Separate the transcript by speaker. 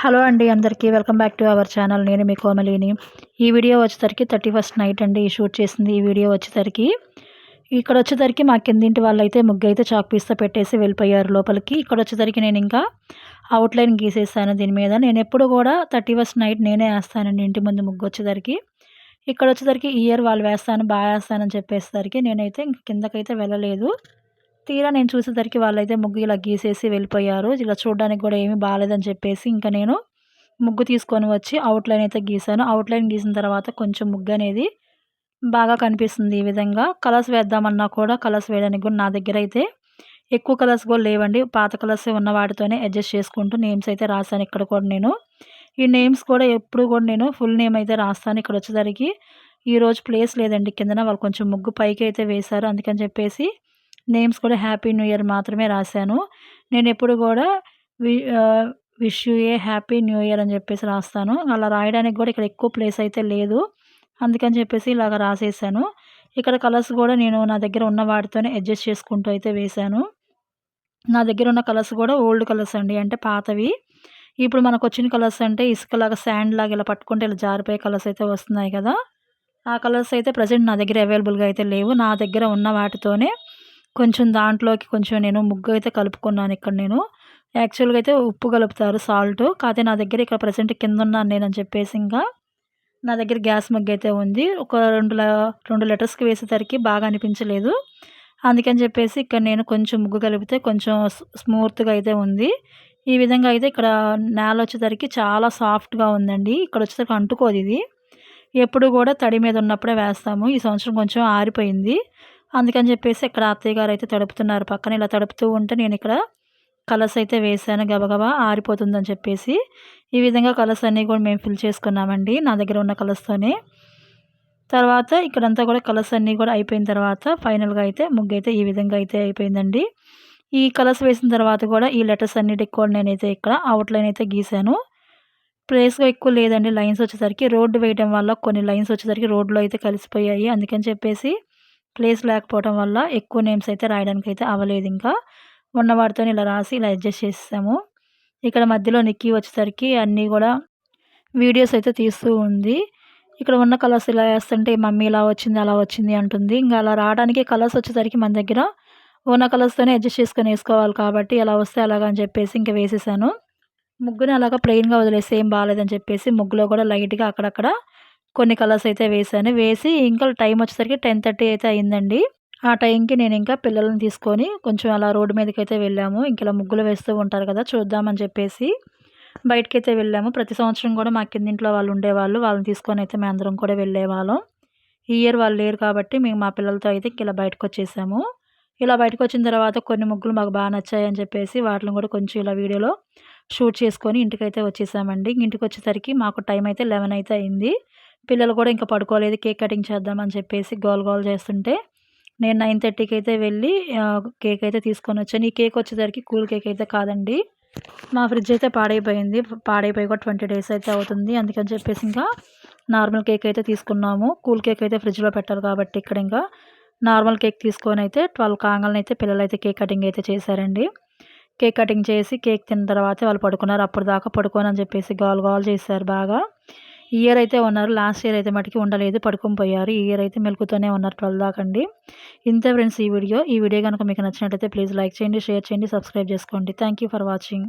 Speaker 1: Hello అండి అందరికీ welcome back to our channel. నేను మీ కోమలిని. ఈ వీడియో వచ్చేసరికి థర్టీ ఫస్ట్ నైట్ అండి షూట్ చేసింది. ఈ వీడియో వచ్చేసరికి ఇక్కడ వచ్చేసరికి మా కిందింటి వాళ్ళు అయితే ముగ్గు అయితే చాక్ పీస్తో పెట్టేసి వెళ్ళిపోయారు లోపలికి. ఇక్కడ వచ్చేసరికి నేను ఇంకా అవుట్లైన్ గీసేసాను దీని మీద. నేను ఎప్పుడు కూడా థర్టీ ఫస్ట్ నైట్ నేనే వేస్తానండి ఇంటి ముందు ముగ్గు వచ్చేసరికి. ఇక్కడ వచ్చేసరికి ఇయర్ వాళ్ళు వేస్తాను బాగా వేస్తానని చెప్పేసరికి నేనైతే ఇంక కిందకైతే వెళ్ళలేదు. తీరా నేను చూసేసరికి వాళ్ళైతే ముగ్గు ఇలా గీసేసి వెళ్ళిపోయారు. ఇలా చూడడానికి కూడా ఏమీ బాగాలేదని చెప్పేసి ఇంకా నేను ముగ్గు తీసుకొని వచ్చి అవుట్లైన్ అయితే గీసాను. అవుట్లైన్ గీసిన తర్వాత కొంచెం ముగ్గు అనేది బాగా కనిపిస్తుంది ఈ విధంగా. కలర్స్ వేద్దామన్నా కూడా కలర్స్ వేయడానికి కూడా నా దగ్గర అయితే ఎక్కువ కలర్స్ కూడా లేవండి. పాత కలర్స్ ఉన్న వాటితోనే అడ్జస్ట్ చేసుకుంటూ నేమ్స్ అయితే రాశాను ఇక్కడ కూడా నేను. ఈ నేమ్స్ కూడా ఎప్పుడు కూడా నేను ఫుల్ నేమ్ అయితే రాస్తాను ఇక్కడ వచ్చేసరికి. ఈరోజు ప్లేస్ లేదండి. కిందన వాళ్ళు కొంచెం ముగ్గు పైకి అయితే వేశారు. అందుకని చెప్పేసి నేమ్స్ కూడా హ్యాపీ న్యూ ఇయర్ మాత్రమే రాశాను. నేను ఎప్పుడు కూడా we wish you a happy new year అని చెప్పేసి రాస్తాను. అలా రాయడానికి కూడా ఇక్కడ ఎక్కువ ప్లేస్ అయితే లేదు. అందుకని చెప్పేసి ఇలాగ రాసేసాను. ఇక్కడ కలర్స్ కూడా నేను నా దగ్గర ఉన్న వాటితోనే అడ్జస్ట్ చేసుకుంటూ అయితే వేశాను. నా దగ్గర ఉన్న కలర్స్ కూడా ఓల్డ్ కలర్స్ అండి. అంటే పాతవి. ఇప్పుడు మనకు వచ్చిన కలర్స్ అంటే ఇసుకలాగా శాండ్ లాగా ఇలా పట్టుకుంటే ఇలా జారిపోయే కలర్స్ అయితే వస్తున్నాయి కదా. ఆ కలర్స్ అయితే ప్రజెంట్ నా దగ్గర అవైలబుల్గా అయితే లేవు. నా దగ్గర ఉన్న వాటితోనే కొంచెం దాంట్లోకి కొంచెం నేను ముగ్గు అయితే కలుపుకున్నాను ఇక్కడ నేను. యాక్చువల్గా అయితే ఉప్పు కలుపుతారు సాల్ట్ కాకపోతే నా దగ్గర ఇక్కడ ప్రజెంట్ కింద ఉన్నాను నేను అని చెప్పేసి ఇంకా. నా దగ్గర గ్యాస్ ముగ్గు అయితే ఉంది. ఒక రెండు రెండు లీటర్స్కి వేసేసరికి బాగా అనిపించలేదు. అందుకని చెప్పేసి ఇక్కడ నేను కొంచెం ముగ్గు కలిపితే కొంచెం స్మూత్గా అయితే ఉంది. ఈ విధంగా అయితే ఇక్కడ నేల వచ్చేసరికి చాలా సాఫ్ట్గా ఉందండి. ఇక్కడ వచ్చేసరికి అంటుకోదు ఇది. ఎప్పుడు కూడా తడి మీద ఉన్నప్పుడే వేస్తాము. ఈ సంవత్సరం కొంచెం ఆరిపోయింది. అందుకని చెప్పేసి ఇక్కడ అత్తయ్య గారు అయితే తడుపుతున్నారు. పక్కన ఇలా తడుపుతూ ఉంటే నేను ఇక్కడ కలర్స్ అయితే వేసాను గబగబా ఆరిపోతుందని చెప్పేసి ఈ విధంగా కలర్స్ అన్నీ కూడా మేము ఫిల్ చేసుకున్నామండి నా దగ్గర ఉన్న కలర్స్తోనే తర్వాత ఇక్కడంతా కూడా కలర్స్ అన్నీ కూడా అయిపోయిన తర్వాత ఫైనల్గా అయితే ముగ్గు అయితే ఈ విధంగా అయితే అయిపోయిందండి. ఈ కలర్స్ వేసిన తర్వాత కూడా ఈ లెటర్స్ అన్నిటికి కూడా నేనైతే ఇక్కడ అవుట్లైన్ అయితే గీశాను. ప్లేస్గా ఎక్కువ లేదండి. లైన్స్ వచ్చేసరికి రోడ్డు వేయడం వల్ల కొన్ని లైన్స్ వచ్చేసరికి రోడ్లో అయితే కలిసిపోయాయి. అందుకని చెప్పేసి ప్లేస్ లేకపోవడం వల్ల ఎక్కువ నేమ్స్ అయితే రాయడానికి అయితే అవ్వలేదు ఇంకా. ఉన్న వాటితో ఇలా రాసి ఇలా అడ్జస్ట్ చేసాము ఇక్కడ మధ్యలో నిక్కి వచ్చేసరికి అన్నీ కూడా వీడియోస్ అయితే తీస్తూ ఉంది. ఇక్కడ ఉన్న కలర్స్ ఇలా వేస్తుంటే మమ్మీ ఇలా వచ్చింది అలా వచ్చింది అంటుంది. ఇంకా అలా రావడానికి కలర్స్ వచ్చేసరికి మన దగ్గర ఉన్న కలర్స్తోనే అడ్జస్ట్ చేసుకొని వేసుకోవాలి కాబట్టి ఎలా వస్తే అలాగా అని చెప్పేసి ఇంకా వేసేసాను. ముగ్గుని అలాగా ప్లెయిన్గా వదిలేసి ఏం బాగాలేదని చెప్పేసి ముగ్గులో కూడా లైట్గా అక్కడక్కడ కొన్ని కలర్స్ అయితే వేసాను వేసి ఇంకా టైం వచ్చేసరికి టెన్ థర్టీ అయితే అయిందండి. ఆ టైంకి నేను ఇంకా పిల్లల్ని తీసుకొని కొంచెం అలా రోడ్డు మీదకి అయితే వెళ్ళాము. ఇంకా ఇలా ముగ్గులు వేస్తూ ఉంటారు కదా చూద్దామని చెప్పేసి బయటకి అయితే వెళ్ళాము. ప్రతి సంవత్సరం కూడా మా కిందింట్లో వాళ్ళు ఉండేవాళ్ళు. వాళ్ళని తీసుకొని అయితే మేము అందరం కూడా వెళ్ళేవాళ్ళం. ఈ ఇయర్ వాళ్ళు లేరు కాబట్టి మేము మా పిల్లలతో అయితే ఇలా బయటకు వచ్చేసాము ఇలా బయటకు వచ్చిన తర్వాత కొన్ని ముగ్గులు మాకు బాగా నచ్చాయి అని చెప్పేసి వాటిని కూడా కొంచెం ఇలా వీడియోలో షూట్ చేసుకొని ఇంటికైతే వచ్చేసామండి. ఇంటికి వచ్చేసరికి మాకు టైం అయితే లెవెన్ అయితే అయింది. పిల్లలు కూడా ఇంకా పడుకోలేదు కేక్ కటింగ్ చేద్దామని చెప్పేసి గోల్ గోల్ చేస్తుంటే నేను నైన్ థర్టీకి అయితే వెళ్ళి కేక్ అయితే తీసుకొని వచ్చాను. ఈ కేక్ వచ్చేసరికి కూల్ కేక్ అయితే కాదండి. మా ఫ్రిడ్జ్ అయితే పాడైపోయింది. పాడైపోయి కూడా ట్వంటీ డేస్ అయితే అవుతుంది. అందుకని చెప్పేసి ఇంకా నార్మల్ కేక్ అయితే తీసుకున్నాము. కూల్ కేక్ అయితే ఫ్రిడ్జ్లో పెట్టాలి కాబట్టి ఇక్కడ ఇంకా నార్మల్ కేక్ తీసుకొని అయితే ట్వెల్వ్ కాంగల్ని అయితే పిల్లలు అయితే కేక్ కటింగ్ అయితే చేశారండి. కేక్ కటింగ్ చేసి కేక్ తిన్న తర్వాత వాళ్ళు పడుకున్నారు. అప్పుడు దాకా పడుకోనని చెప్పేసి గోల్ గోల్ చేశారు బాగా. ఇయర్ అయితే ఉన్నారు. లాస్ట్ ఇయర్ అయితే మటుకి ఉండలేదు. పడుకొని పోయారు. ఈ ఇయర్ అయితే మెలుకుతూనే ఉన్నారు ట్వెల్వ్ దాకండి ఇంతే ఫ్రెండ్స్ ఈ వీడియో. ఈ వీడియో కనుక మీకు నచ్చినట్లయితే ప్లీజ్ లైక్ చేయండి షేర్ చేయండి సబ్స్క్రైబ్ చేసుకోండి. Thank for watching.